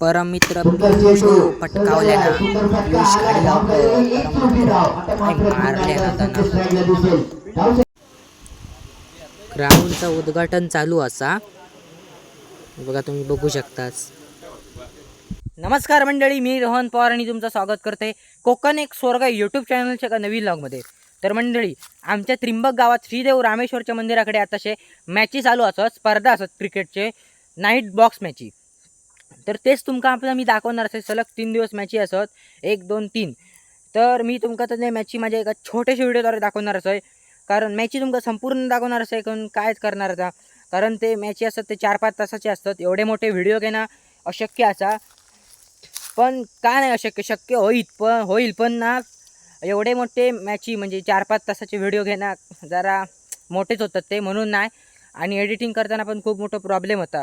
परमित्र पटकावल्यानं पियुष ग्राउंडचं उद्घाटन चालू असा. बघा तुम्ही बघू शकताच. नमस्कार मंडळी मी रोहन पवार आणि तुमचं स्वागत करते कोकण एक स्वर्ग यूट्यूब चॅनलच्या एका नवीन लॉगमध्ये तर मंडळी आमच्या त्रिंबक गावात श्रीदेव रामेश्वरच्या मंदिराकडे आताशे मॅची चालू असत. स्पर्धा असत क्रिकेटचे नाईट बॉक्स मॅची तर तेच तुमका आपल्याला मी दाखवणार असेल सलग तीन दिवस मॅची असत. एक दोन तीन. तर मी तुमका तर मॅची माझ्या एका छोट्याशा व्हिडिओद्वारे दाखवणार आहे कारण मॅची तुमका संपूर्ण दाखवणार असं करून कायच करणार आता. कारण ते मॅची असतात ते चार पाच तासाचे असतात. एवढे मोठे व्हिडिओ घेणं अशक्य असा. पण का नाही अशक्य शक्य होईल पण होईल पण ना. एवढे मोठे मॅची म्हणजे चार पाच तासाचे व्हिडिओ घेणं जरा मोठेच होतात ते म्हणून नाही. आणि एडिटिंग करताना पण खूप मोठा प्रॉब्लेम होता.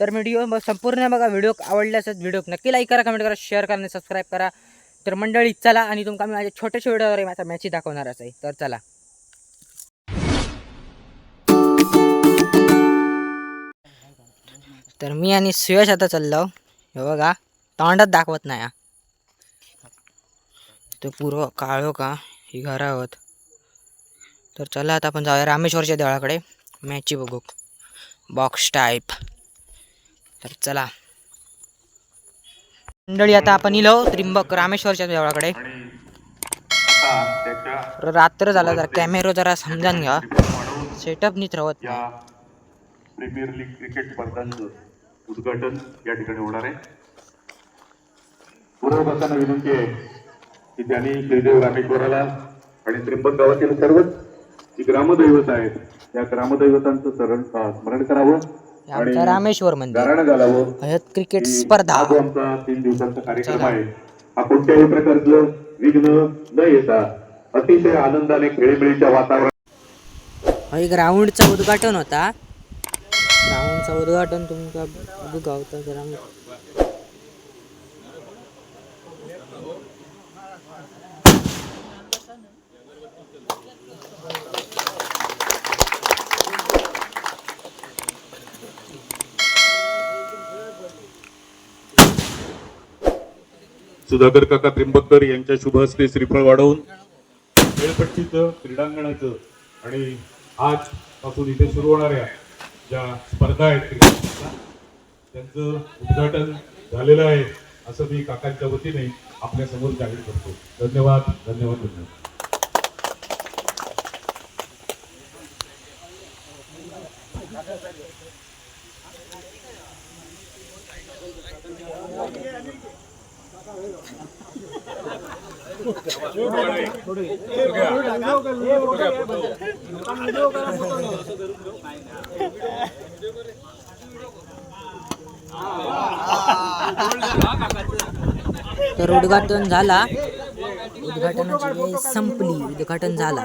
तर व्हिडिओ संपूर्ण बघा व्हिडिओ आवडले असेल व्हिडिओ नक्की लाईक करा कमेंट करा शेअर करा आणि सबस्क्राईब करा. तर मंडळी चला आणि तुमका मी माझ्या छोट्याशा व्हिडिओद्वारे माझा मॅची दाखवणार आहे. तर चला. तर मी आणि सुयश आता चाललो. हे बघा तोंडात दाखवत नाही हा. तो पूर्व काळो का ही घरं आहोत तर चला आता आपण जाऊया रामेश्वरच्या देवळाकडे. मॅची बघू. बॉक्स टाईप तर चला. मंडळी आता आपण इलो त्रिंबक रामेश्वरच्या देवळाकडे. रात्र झाला जरा कॅमेरो जरा समजान घ्या. सेटअप नीत राहत प्रीमियर लीग क्रिकेट स्पर्धांचं उद्घाटन या ठिकाणी होणार आहे. पूर्वपक्षांना विनंती आहे की त्यांनी श्रीदेव रामेश्वराला आणि त्रिंबक गावातील सर्वच जी ग्रामदैवत आहेत त्या ग्रामदैवतांचं सरण स्मरण करावं. हे आमचं रामेश्वर मंदिर. घालावं. ह्यात क्रिकेट स्पर्धा. हा जो आमचा तीन दिवसांचा कार्यक्रम आहे. हा कोणत्याही प्रकारचं विघ्न न येता अतिशय आनंदाने खेळीमेळीच्या एक ग्राउंडचं उद्घाटन होता. ग्राउंडचं उद्घाटन तुमका बघू गावतं जरा सुधाकर काका त्र्यंबककर यांच्या शुभ हस्ते श्रीफळ वाढवून खेळपट्टीचं क्रीडांगणाचं आणि आज पासून इथे सुरू होणाऱ्या ज्या स्पर्धा आहेत त्यांचं उद्घाटन झालेलं आहे असं मी काकांच्या वतीने आपल्यासमोर जाहीर करतो. धन्यवाद धन्यवाद धन्यवाद. तर उद्घाटन झाला. उद्घाटनाची वेळ संपली. उद्घाटन झाला.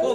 हो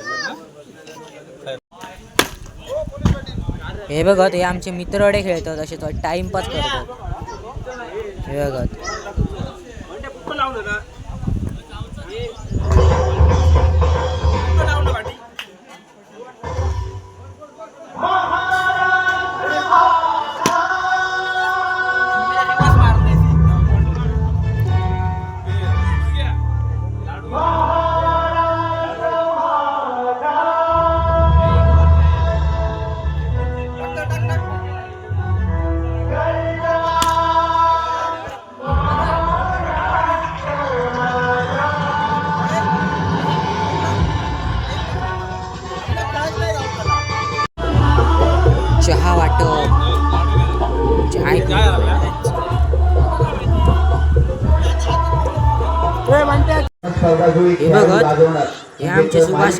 हे बघत हे आमचे मित्रडे खेळतात असे तो टाइमपास करतात हे बघत.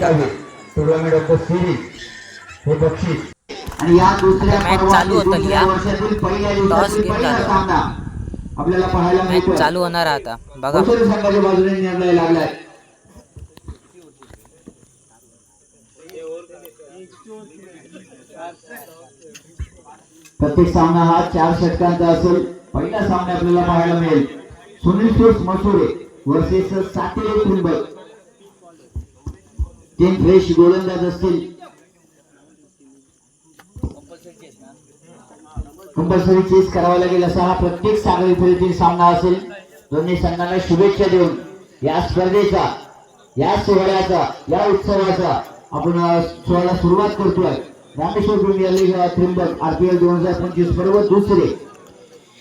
आहे. टुर्नामेंट ऑफ द सिरीज हे बक्षीस. आणि या दुसऱ्या. वर्षातील पहिल्या टॉस दिवसातील पहिला. सामना. आपल्याला पाहायला चालू होणार आहे आता. बघा. संघाच्या बाजूने निर्णय लागलाय. प्रत्येक सामना हा चार षटकांचा असेल. पहिला सामना आपल्याला पाहायला मिळेल. सुनील सूस मसुरे वर्सेस सातेरे त्रिंबक तीन फ्रेश गोलंदाज असतील. कंपल्सरी चेस करावा लागेल असा हा प्रत्येक सागरी फेरीतील सामना असेल. दोन्ही संघांना शुभेच्छा देऊन या स्पर्धेचा या सोहळ्याचा या उत्सवाचा आपण सोहळ्याला सुरुवात करतोय. रामेश्वर प्रीमियर त्रिंबक आरपीएल दोन हजार पंचवीस पर्व दुसरे.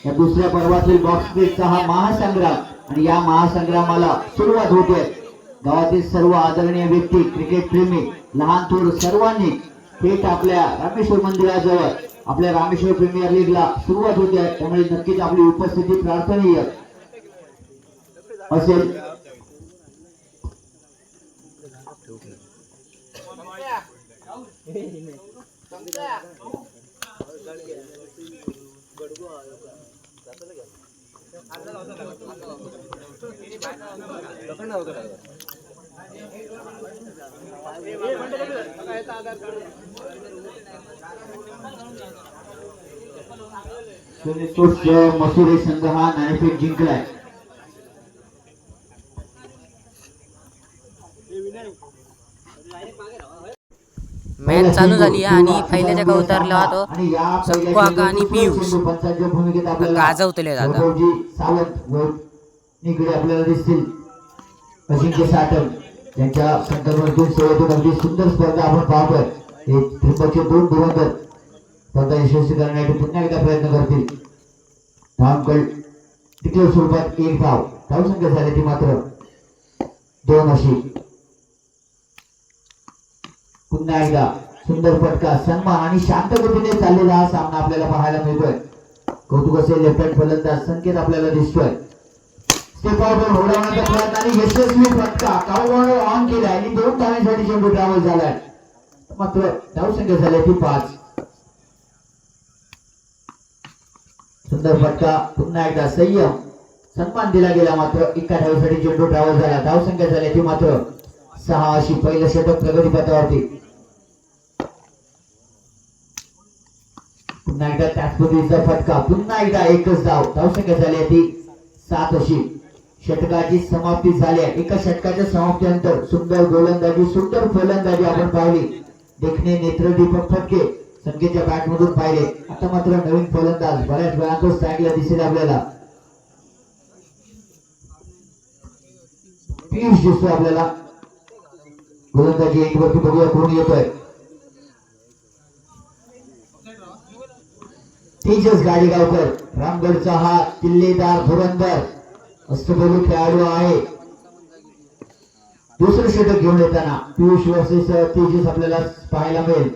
या दुसऱ्या पर्वातील बॉक्स क्रिकेटचा हा महासंग्राम आणि या महासंग्रामाला सुरुवात होते गावातील सर्व आदरणीय व्यक्ती क्रिकेट प्रेमी लहान थोर सर्वांनी थेट आपल्या रामेश्वर मंदिराजवळ आपल्या रामेश्वर प्रीमियर लीगला सुरुवात होते. त्यामुळे नक्कीच आपली उपस्थिती प्रार्थनीय असेल. मसुरे संघ हा नाणेफेक जिंकलाय. मॅच चालू झाली आणि पहिल्याच्या का उतरला तो आका आणि पियुष. गाजवतले व इकडे आपल्याला दिसतील. अजिंक्य साठव यांच्या संदर्भातील सेवेतून अगदी सुंदर स्पर्धा आपण पाहतोय. हे त्रिपक्षे दोन धुरंधर स्पर्धा यशस्वी करण्यासाठी पुन्हा एकदा प्रयत्न करतील. धावकल टिकल स्वरूपात एक धाव. धावसंख्या झाली ती मात्र दोन अशी. पुन्हा एकदा सुंदर फटका सन्मान आणि शांत गतीने चाललेला हा सामना आपल्याला पाहायला मिळतोय. कौतुक असेल लेफ्ट हँड फलंदाज संकेत आपल्याला दिसतोय. स्टेप आउटवर होडावण्याचा प्रयत्न आणि यशस्वी फटका. काउंटर ऑन केलाय आणि दोन धावांसाठी चेंडू ट्रॅव्हल झालाय. मात्र धावसंख्या झाली ती पाच. सुंदर फटका. पुन्हा एकदा संयम. सन्मान दिला गेला मात्र एका धावेसाठी चेंडू ट्रॅव्हल झाला. धावसंख्या झाली ती मात्र सहा अशी पहिलं षटक प्रगतीपथावरती. पुन्हा एकदा त्याच पद्धतीचा फटका. पुन्हा एकदा एकच धाव. धावसंख्या झाली ती सात अशी. षटकाची समाप्ती झाली आहे. एका षटकाच्या समाप्तीनंतर सुंदर गोलंदाजी सुंदर फलंदाजी आपण पाहिली. देखणे नेत्रदीपक फटके संख्येच्या बॅट मधून पाहिले. आता मात्र नवीन फलंदाज बऱ्याच वेळातच स्टॅगला दिसेल आपल्याला पियुष दिसतोय आपल्याला. गोलंदाजी एक वरती बघूया कोण येतोय. तेजस गाडीगावकर रामगडचा हा किल्लेदार धुरंदर अष्टपैलू खेळाडू आहे. दुसरं षटक घेऊन येताना पियुष वर्सेस तेजस आपल्याला पाहायला मिळेल.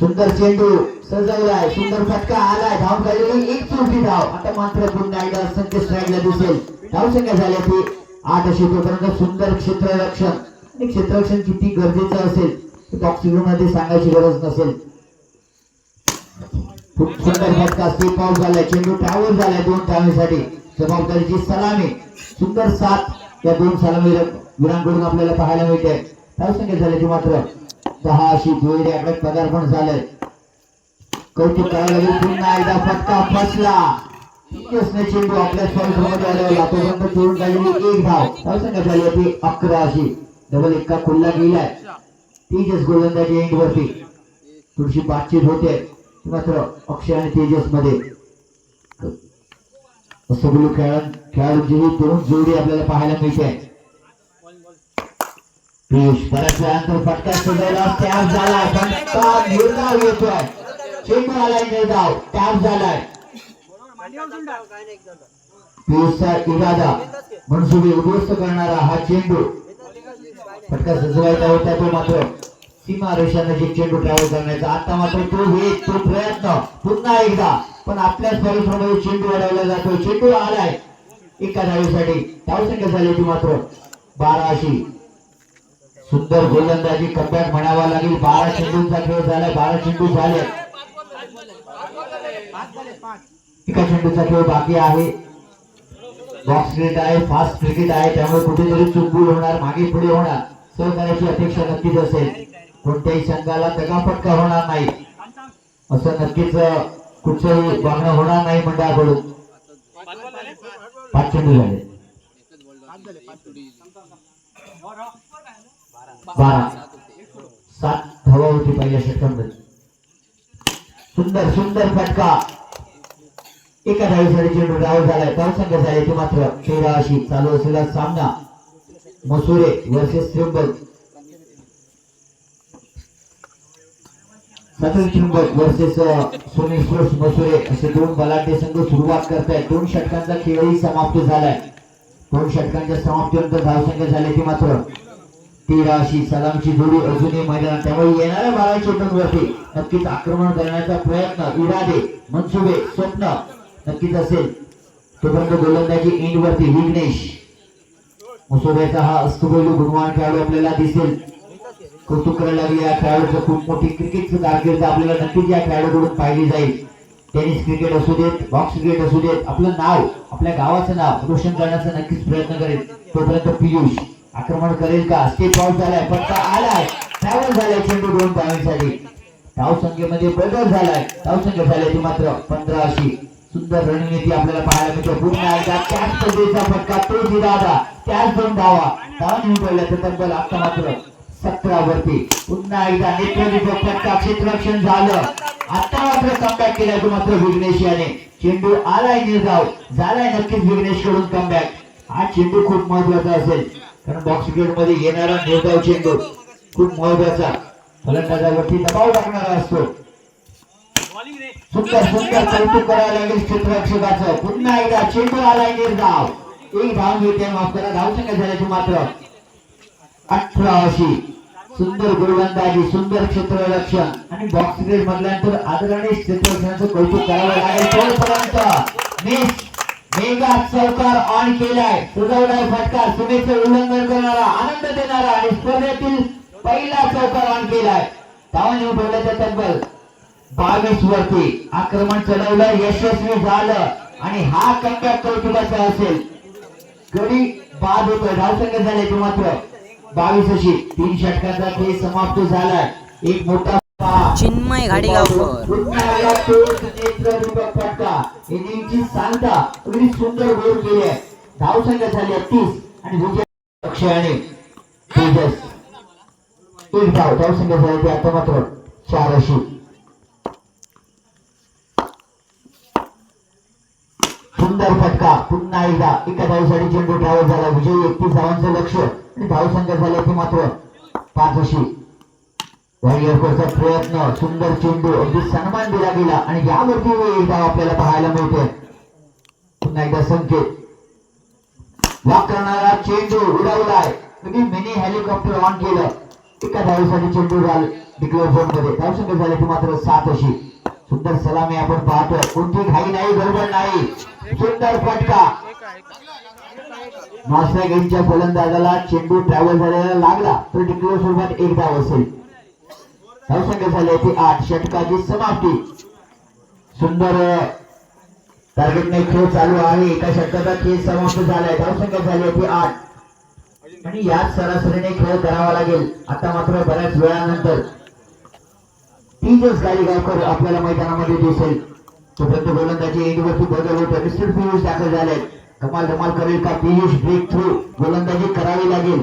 सुंदर चेंडू सजवलाय सुंदर फटका आलाय धाव झालेली एक चौथी धाव. आता मात्र पुन्हा एकदा संख्या स्ट्राईकला दिसेल. धाव संख्या झाल्या ती. आठ अशी तोपर्यंत सुंदर क्षेत्ररक्षण. आणि क्षेत्ररक्षण किती गरजेचं असेल. बॉक्सिंगमध्ये सांगायची गरज नसेल. खूप सुंदर फटका स्टेप आउट झालाय चेंडू ट्रॅव्हल झालाय दोन धावेसाठी जबाबदारीची सलामी सुंदर सात या दोन सलामी वीरांकडून आपल्याला पाहायला मिळते. धाव संख्या झाल्याची मात्र दहा अशी दुहेरी आकडे पदार्पण झालंय. कौतुक करायला लागेल पुन्हा एकदा फटका फसला. तेजसने चेंडू आपल्या मध्ये आल्यावर तोपर्यंत चोरून झालेली एक धाव. धाव संख्या झाली होती अकरा अशी. डबल इतका खुल्ला गेलाय. तीच गोलंदाजी एंड वरती. थोडीशी बातचीत होते. मात्र अक्षय आणि तेजस मध्ये सगळी खेळ खेळाडूंची ही दोन जोडी आपल्याला पाहायला मिळते पियुष वेळानंतर फटका टॅप झालाय येतोय आलाय टॅप झालाय पियुषचा इरादा मनसुबे उद्ध्वस्त करणारा हा चेंडू फटका सजवायचा होता तो मात्र सीमा रेषानजीक चेंडू ट्रॅव्हल करण्याचा आता मात्र तो हे तो प्रयत्न पुन्हा एकदा पण आपल्याच परिसरामध्ये चेंडू अडवला जातो. चेंडू आलाय एका धावेसाठी. धावसंख्या झाली होती मात्र बारा अशी सुंदर गोलंदाजी कम्बॅक म्हणावा लागेल. बारा चेंडूंचा खेळ झालाय. बारा चेंडू झाले. एका चेंडूचा खेळ बाकी आहे. बॉक्स क्रिकेट आहे फास्ट क्रिकेट आहे. त्यामुळे कुठेतरी चुकबुल होणार मागे पुढे होणार. सहकार्याची अपेक्षा नक्कीच असेल. कोणत्याही संघाला दगापटका होणार नाही. असं नक्कीच कुठचंही वागणं होणार नाही मंडळाकडून. पाच चेंडू झाले. बारा. सात धावा होती पहिल्या षटकामध्ये. सुंदर सुंदर फटका. एका धावीसाठी चेंडू डाव झालाय. धावसंख्या झाली ती मात्र. तेरा अशी चालू असलेला सामना. Masure versus Trimbal Sachin Trimbak versus Sunil sports Masure असे दोन बलाढ्य संघ सुरुवात करतायत. दोन षटकांचा खेळही समाप्त झालाय. दोन षटकांच्या समाप्तीनंतर धावसंख्या झाली की मात्र तेराशी सलामची जोडी अजूनही मैदानात. त्यामुळे येणाऱ्या बारा चेंडूंवरती नक्कीच आक्रमण करण्याचा प्रयत्न इरादे मनसुबे स्वप्न नक्कीच असेल. तोपर्यंत गोलंदाजी इंडवरती विघ्नेश. मुसोब्याचा हा अस्तुबैलू गुणवान खेळाडू आपल्याला दिसेल. कौतुक करायला लागले. या खेळाडूचं खूप मोठी क्रिकेटची कारकीर्द आपल्याला नक्कीच या खेळाडूकडून पाहिली जाईल. टेनिस क्रिकेट असू देत बॉक्स क्रिकेट असू देत आपलं नाव आपल्या गावाचं नाव रोशन करण्याचा नक्कीच प्रयत्न करेल. तोपर्यंत पियुष आक्रमण करेल का? स्टेप आउट झालाय पत्ता आलाय. ट्रॅव्हल झालाय चेंडू दोन धावांसाठी धाव संख्येमध्ये बदल झालाय. धाव संख्या झाली ती मात्र पंधरा अशी सुंदर रणनीती आपल्याला पाहायला मिळते. पूर्ण एकदा त्याच पद्धतीचा फटका. तो जिरादा त्याच दोन धावा. धावा नेऊन तर तब्बल आता मात्र सतरावरती. पुन्हा एकदा नेतृत्व फटका क्षेत्ररक्षण झालं. आता मात्र कमबॅक केला तो मात्र विघ्नेश याने. चेंडू आलाय निर्धाव. झालाय नक्कीच विघ्नेशकडून कमबॅक हा चेंडू खूप महत्त्वाचा असेल. कारण बॉक्स क्रिकेटमध्ये येणारा निर्धाव चेंडू खूप महत्त्वाचा फलंदाजावरती दबाव टाकणारा असतो. सुंदर सुंदर कौतुक करायला लागेल क्षेत्ररक्षकाचं पुन्हा एकदा चेंडू आलाय निर्धाव. एक धाव घेते माफ करा. धाव संख्या झाल्याची मात्र अठरा सुंदर गोलंदाजी सुंदर क्षेत्ररक्षण. आणि बॉक्स क्रिकेट म्हटल्यानंतर आदरणीय क्षेत्ररक्षणाचं कौतुक करावं लागेल तोपर्यंत मिस मेगा सरकार ऑन केलाय. सुजवलाय फटकार. सीमेचं उल्लंघन करणारा आनंद देणारा आणि स्पर्धेतील पहिला चौकार ऑन केलाय. धावन येऊन ठेवल्याच्या तब्बल. बावीस वरती. आक्रमण चढवलं यशस्वी झालं. आणि हा कमबॅक कौतुकाचा असेल. गडी बाद होतोय. धावसंख्या झाले ते मात्र. बावीस अशी तीन षटकांचा खेळ समाप्त झालाय. एक मोठा. चिन्मय घाडेगावकर. इनिंगची सांगता अगदी सुंदर गोल केली आहे. धावसंख्या झाली आहे तीस. आणि विजय अक्षयाने तेजस. एक धाव धावसंख्या झाली ती आता मात्र चार अशी सुंदर फटका पुन्हा एकदा एका धावसाठी चेंडू ट्रॅव्हल झाला. विजयी एकतीस धावांचं लक्ष धावसंख्या झाली ती मात्र पाच अशी वाईयरचा प्रयत्न सुंदर चेंडू अगदी सन्मान दिला गेला आणि यावरती एक धाव आपल्याला पाहायला मिळतोय. पुन्हा एकदा संकेत. वॉक करणारा चेंडू उडवलाय. अगदी मिनी हेलिकॉप्टर ऑन केलं. एका धावेसाठी चेंडू डिक्लेअर झोनमध्ये. धावसंख्या झाली ती मात्र सात अशी सुंदर सलामी आपण पाहतोय. कोणती घाई नाही गडबड नाही. सुंदर फटका. मास्टर गेमच्या फलंदाजाला चेंडू ट्रॅव्हल झालेला लागला तर डिक्लेअर स्वरूपात एक धाव असेल धावसंख्या झाली ती आठ षटकाची समाप्ती. सुंदर टार्गेटने खेळ चालू आहे. एका षटकाचा खेळ समाप्त झालाय. धावसंख्या झाली होती आठ. आणि याच सरासरीने खेळ करावा लागेल. आता मात्र बऱ्याच वेळानंतर तीनच गावकर आपल्याला मैदानामध्ये दिसेल. तोपर्यंत गोलंदाजी एंडवरती बदल होतो मिस्टर पियुष दाखल झाले धमाल धमाल करेल का? पियुष ब्रेक थ्रू गोलंदाजी करावी लागेल.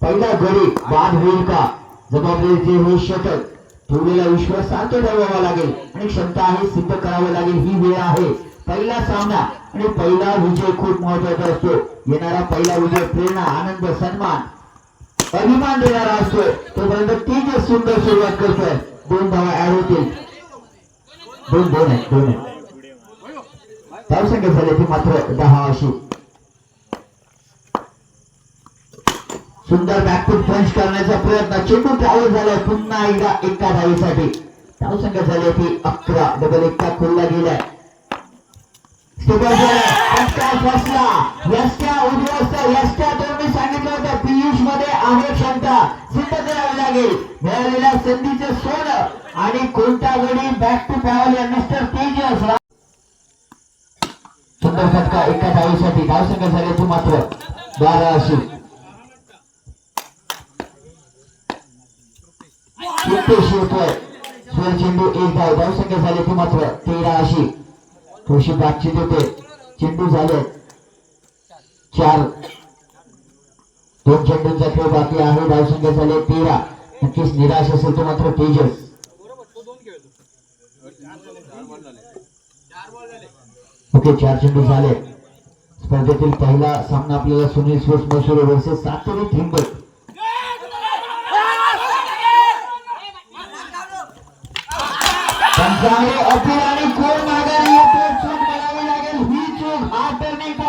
पहिला गडी बाद होईल का? जबाबदारीचे हे शतक. ठेवलेला विश्वास सार्थ ठरवावा लागेल. आणि क्षमता आहे सिद्ध करावं लागेल. ही वेळ आहे. पहिला सामना आणि पहिला विजय खूप महत्त्वाचा असतो. येणारा पहिला विजय प्रेरणा आनंद सन्मान अभिमान देणारा असतो. तोपर्यंत तीच सुंदर सुरुवात करतोय दोन धावा ऍड होतील. दोन दोन आहेत दोन आहेत. धावसंख्या झाली ती मात्र दहा अशी सुंदर बॅकफूट पंच करण्याचा प्रयत्न. चेंडू ट्रॅव्हल झाला पुन्हा एकदा एका धावीसाठी. धावसंख्या झाली होती अकरा. डबल एकटा खोलला गेलाय. सांगितलं होतं. पियुषमध्ये आहे क्षमता. सिद्ध करावी लागेल. मिळालेल्या संधीचं सोनं आणि कोणता गडी? बॅक टू पॅवल या मिस्टर तेजस. सुंदर फटका एका धावीसाठी धावसंख्या झाली मात्र बारा अशी स्वर चेंडू एक धाव. धावसंख्या झाली मात्र तेरा अशी थोडीशी बातचीत होते. चेंडू झाले. चार. दोन चेंडूंचा खेळ बाकी आहे. धावसंख्या झाले तेरा. नक्कीच निराश असेल तो मात्र तेजस. ओके चार चेंडू झाले. स्पर्धेतील पहिला सामना आपल्याला सुनील स्पोर्ट्स मसूर वर्सेस सातरी थिंबत आणि कोण माघारी येतो? चूक लागेल. ही चूक हा टर्निंग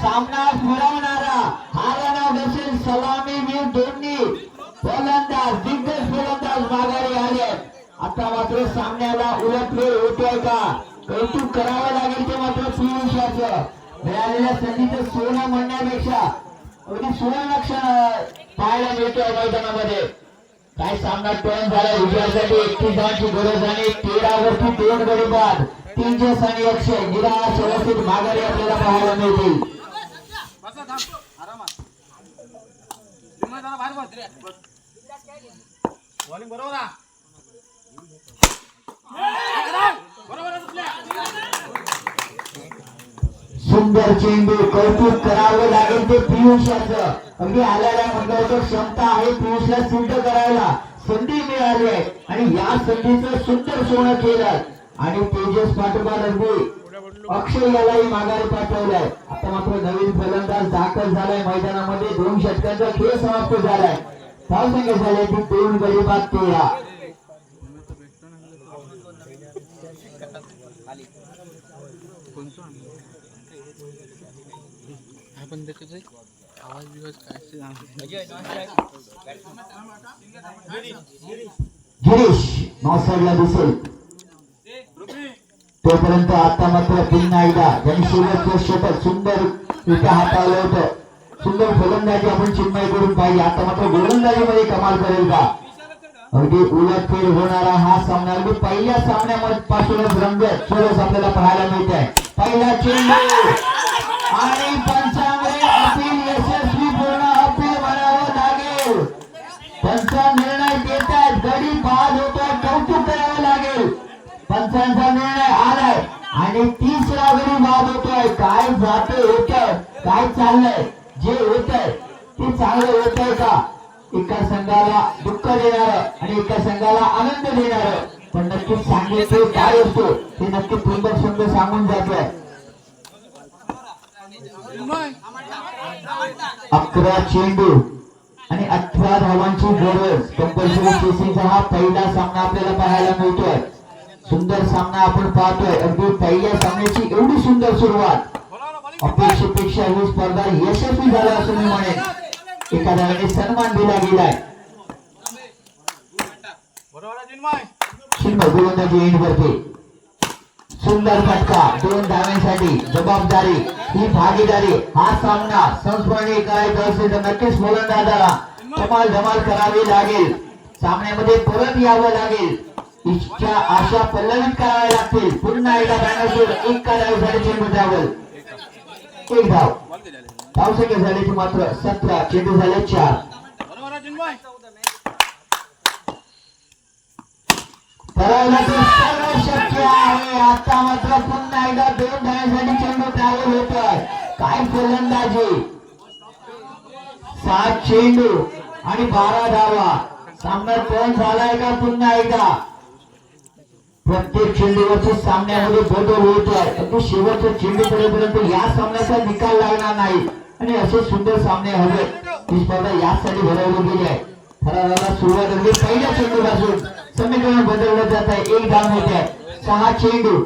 सामना फिरवणारा हा रनआउट असेल सलामी वीर दोन्ही फलंदाज दिग्गज फलंदाज माघारी आले. आता मात्र सामन्याला उलटफेर होतोय का? कौतुक करावं लागेल ते मात्र पियुषाचं मिळालेल्या संधीचं सोनं म्हणण्यापेक्षा अगदी सुवर्ण पाहायला मिळतोय मैदानामध्ये काय सामना टर्न झाला विजयासाठी एकतीस धावांची गरज आणि तेरा वरती दोन गडी बाद तीनशे आणि एकशे निराश अवस्थेत माघारी आपल्याला पाहायला मिळतील बरोबर सुंदर चेंडू कौतुक करावं लागेल ते पियुषाचं. अगदी आल्याला म्हणलं होतं क्षमता आहे पियुषला सिद्ध करायला. संधी मिळाली आहे. आणि या संधीचं सुंदर सोनं केलं. आणि तेजस पाठोपाठ अगदी अक्षय यालाही माघारी पाठवलाय. आता मात्र नवीन फलंदाज दाखल झालाय मैदानामध्ये. दोन षटकांचा खेळ समाप्त झालाय. धावसंख्या झाली ती दोन गरीबात तेरा आपण त्याच्यात आवाज बिवाज काय गिरीश नॉसाईडला दिसेल. तोपर्यंत आता मात्र पुन्हा एकदा त्यांनी शेवटचं सुंदर इथं हाताळलं होतं. सुंदर फलंदाजी आपण चिन्मय करून पाहिजे आता मात्र गोलंदाजीमध्ये कमाल करेल का? अगदी उलटफेर होणारा हा सामना. अगदी पहिल्या सामन्यामध्ये पासूनच रंगत चोरस आपल्याला पाहायला मिळत आहे पहिला चेंडू आणि पंचांगणे तिसरा गडी येतोय काय जाते होत आहे? काय चाललंय? जे होत आहे ते चांगलं होत आहे का? एका संघाला दुःख देणार आणि एका संघाला आनंद देणार. पण नक्की सांगितलं काय असतो ते नक्की पुंबक शब्द सांगून जातोय. अकरा चेंडू आणि अठरा धावांची गरज. कंपल्सरी केसीचा हा पहिला सामना आपल्याला पाहायला मिळतोय. सुंदर सामना आपण पाहतोय. अगदी पहिल्या सामन्याची एवढी सुंदर सुरुवात. अपेक्षेपेक्षा ही स्पर्धा यशस्वी झाली असं मी म्हणेन. एखाद्या वेळेस सन्मान दिला गेलाय. गोलंदाजी एंड वरती. सुंदर फटका. दोन धाव्यांसाठी जबाबदारी. ही भागीदारी. हा सामना संस्मरणीय करायचा असेल तर नक्कीच गोलंदाजाला कमाल धमाल करावी लागेल. सामन्यामध्ये परत यावं लागेल. इच्छा आशा पल्लवित कराव्या लागतील. पुन्हा एकदा बॅनर एक का झाले चेंडू त्यावर एक धाव. धावसंख्या झाली ती मात्र सतरा चेंडू झाले चार. शक्य आहे. आता मात्र पुन्हा एकदा दोन धाव्यांसाठी चेंडू ट्रॅव्हल होतोय काय फलंदाजी? सात चेंडू आणि बारा धावा. सामना टर्न झालाय का पुन्हा एकदा? प्रत्येक चेंडूवरच्या सामन्यामध्ये बदल होत आहे. अगदी शेवटच्या चेंडू पडेपर्यंत या सामन्याचा निकाल लागणार नाही. आणि असे सुंदर सामने हवे. ही स्पर्धा यासाठी भरवली गेली आहे. ठरावाला सुरुवात अगदी पहिल्या चेंडूपासून समीकरण बदललं जात आहे. एक धाव मिळते आहे. सहा चेंडू.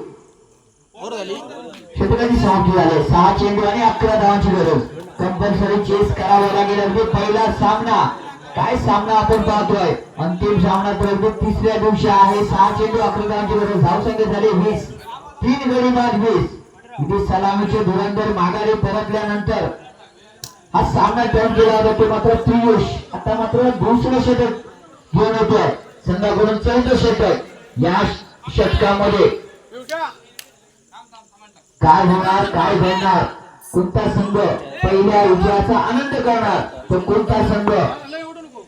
क्षेत्राची समाप्ती झाले सहा चेंडू आणि अकरा धावांची गरज. कंपल्सरी चेस करावा लागेल. अगदी पहिला सामना. काय सामना आपण पाहतोय? अंतिम सामना तर तिसऱ्या दिवशी आहे. सहा चेंडू अकरा धावांची गरज धावसंख्या झाली वीस. तीन गडी बाद वीस. इथे सलामीचे धुरंधर माघारी परतल्यानंतर हा सामना टर्न केला होता. तो मात्र पियुष आता मात्र दुसरं षटक घेऊन येतोय. संघाकडून चौथं षटक या षटकामध्ये. काय होणार? काय घडणार? कोणता संघ पहिल्या विजयाचा आनंद करणार? तर कोणता संघ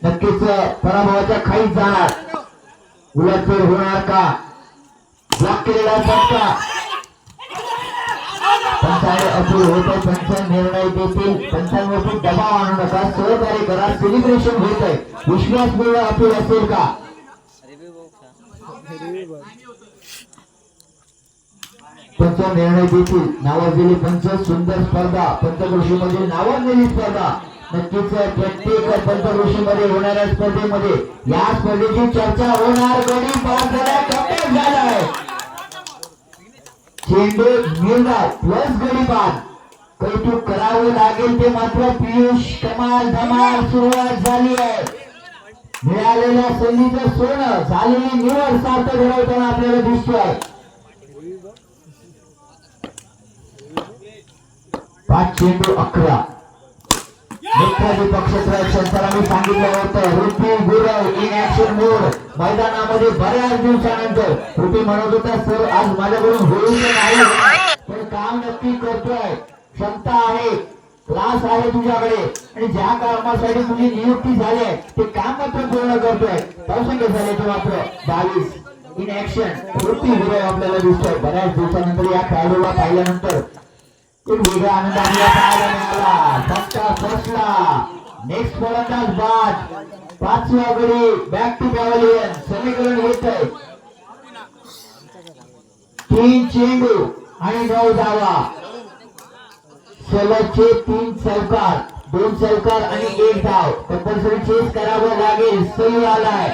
नक्कीच पराभवाच्या खाईत जाणार. उलटफेड होणार का? ब्लॉक केलेला फटका पंचाने अप्रूव्ह होतो पंच निर्णय देतील. पंचांवरती दबाव आणू नका. सहकार्य करा सेलिब्रेशन होत आहे. विश्वास मिळणं अपील असेल का? पंच निर्णय देतील. नावाजलेली पंच सुंदर स्पर्धा. पंचकृषी मधील नावाजलेली स्पर्धा. नक्कीच प्रत्येक पंचकृषीमध्ये होणाऱ्या स्पर्धेमध्ये या स्पर्धेची चर्चा होणार. गडी पास झालाय कमी झालाय. चेंडू मिळणार. प्लस गडी कौतुक करावं लागेल ते मात्र पियुष कमाल धमाल सुरुवात झाली आहे. मिळालेल्या संधीचं सोनं झालेली निवड सार्थ घडवताना आपल्याला दिसतोय. पाच चेंडू अकरा. मित्राधिपक क्षेत्रात मी सांगितलं होतं Rupi Gurav in action mode मैदानामध्ये बऱ्याच दिवसानंतर रुपी म्हणत होता सर आज माझ्याकडून होईल नाही पण काम नक्की करतोय क्षमता आहे क्लास आहे तुझ्याकडे आणि ज्या कामासाठी तुझी नियुक्ती झाली आहे ते काम मात्र पूर्ण करतोय संख्या झाले ते मात्र बावीस इन ऍक्शन रुपी गुरव आपल्याला दिसतोय बऱ्याच दिवसानंतर या खेळाडूला पाहिल्यानंतर पाहायला मिळाला फटका नेक्स्ट फलंदाज बाद पाचवा गडी बॅक टू पॅव्हलियन समीकरण आहे तीन चेंडू आणि नऊ धावा सलगचे तीन चौकार दोन चौकार आणि एक धाव कंपल्सरी चेस करावं लागेल सलू आलाय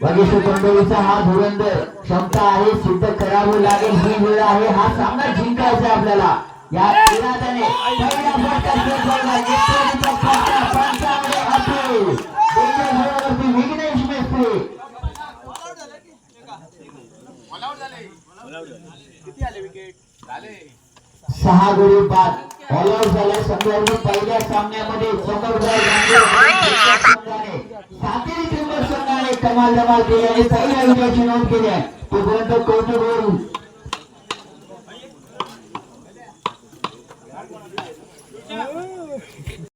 वागेश्वर मंडळीचा हा धुरंधर क्षमता आहे सिद्ध करावं लागेल ही वेळ आहे. हा सामना जिंकायचा आपल्याला. या पहिला फटका फटका झोनवरती विघ्नेश मेस्त्री. सहा गडी बाद. ऑल आउट झाल्या पहिल्या सामन्यामध्ये सातेरी क्रिकेट संघाने कमाल जमाल केली आणि पहिल्या विजयाची नोंद केली आहे. तोपर्यंत कौतुक होऊन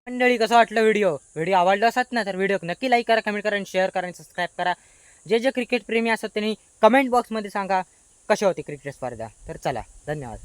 मंडळी कसं वाटलं व्हिडिओ व्हिडिओ आवडला असत ना तर व्हिडिओ नक्की लाईक करा कमेंट करा आणि शेअर करा आणि सबस्क्राईब करा. जे जे क्रिकेट प्रेमी असतात त्यांनी कमेंट बॉक्समध्ये सांगा कशा होती क्रिकेट स्पर्धा? तर चला धन्यवाद.